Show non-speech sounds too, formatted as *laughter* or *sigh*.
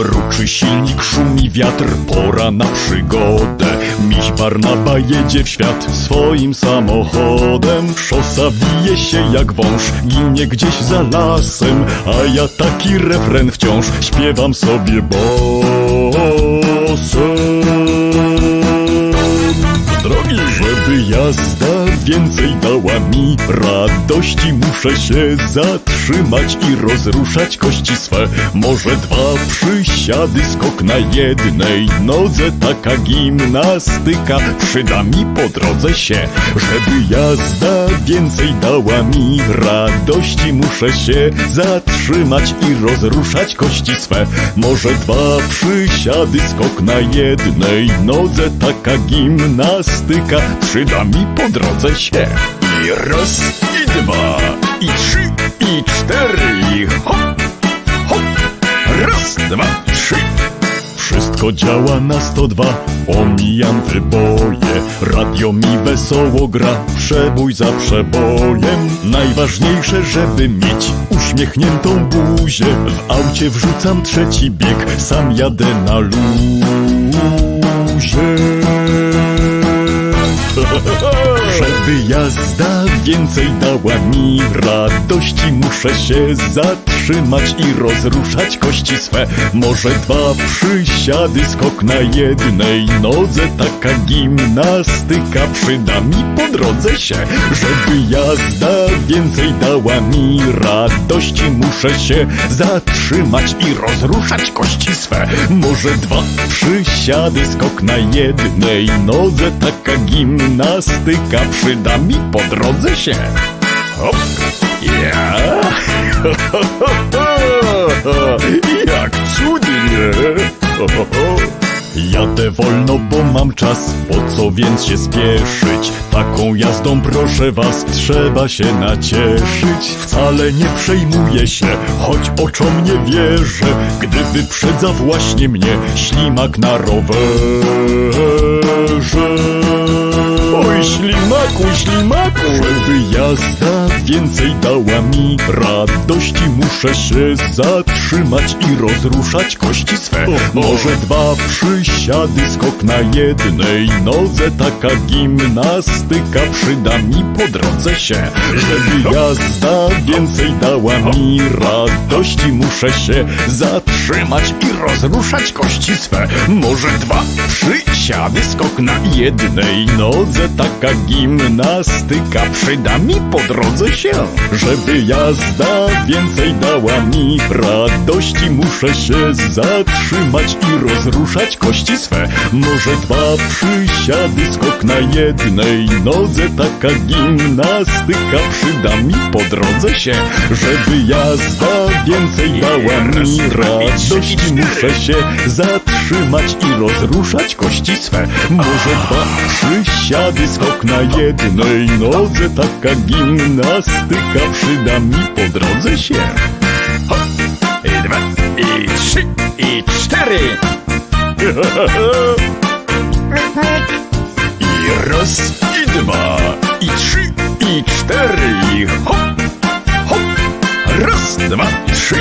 Mruczy silnik, szumi wiatr, pora na przygodę. Miś Barnaba jedzie w świat swoim samochodem. Szosa wije się jak wąż, ginie gdzieś za lasem. A ja taki refren wciąż śpiewam sobie bosem. Drogi Żeby jazda więcej dała mi radości. Muszę się zatrzymać i rozruszać kości swe. Może dwa przysiady, skok na jednej nodze Taka gimnastyka. Przyda mi po drodze się Żeby jazda więcej dała mi radości. Muszę się zatrzymać i rozruszać kości swe. Może dwa przysiady, skok na jednej nodze Taka gimnastyka. Przyda mi po drodze się I raz, i dwa, i trzy, i cztery, i hop, hop. Raz, dwa, trzy. Wszystko działa na 102, omijam wyboje. Radio mi wesoło gra, przebój za przebojem. Najważniejsze, żeby mieć uśmiechniętą buzię. W aucie wrzucam trzeci bieg, sam jadę na luzie *laughs* żeby jazda więcej dała mi radości Muszę się zatrzymać i rozruszać kości swe. Może dwa przysiady, skok na jednej nodze Taka gimnastyka przyda mi po drodze się. Żeby jazda więcej dała mi radości Muszę się zatrzymać i rozruszać kości swe. Może dwa przysiady, skok na jednej nodze Taka gimnastyka przyda mi po drodze się. Hop, ja *laughs* Jak cudnie. *laughs* Jadę wolno, bo mam czas, po co więc się spieszyć? Taką jazdą proszę was, trzeba się nacieszyć Wcale nie przejmuję się, choć oczom nie wierzę Gdy wyprzedza właśnie mnie ślimak na rowerze Oj, ślimaku, ślimaku Żeby jazda więcej dała mi *laughs* radości Muszę się zatrzymać i rozruszać kości swe. Może dwa przysiady, skok na jednej nodze. Taka gimnastyka przyda mi po drodze się. Żeby jazda więcej dała mi radości Muszę się zatrzymać i rozruszać kości swe. Może dwa przysiady, skok na jednej nodze. Taka gimnastyka przyda mi po drodze się Żeby jazda więcej dała mi radości. Muszę się zatrzymać i rozruszać kości swe. Może dwa przysiady, skok na jednej nodze Taka gimnastyka przyda mi po drodze się. Żeby jazda więcej dała mi radości. Muszę się zatrzymać i rozruszać kości swe. Może dwa przysiady, skok na jednej nodze Taka gimnastyka przyda mi po drodze się. Hop, i dwa, i trzy, i cztery. *laughs* I raz, i dwa, i trzy, i cztery, hop, hop, raz, dwa, trzy,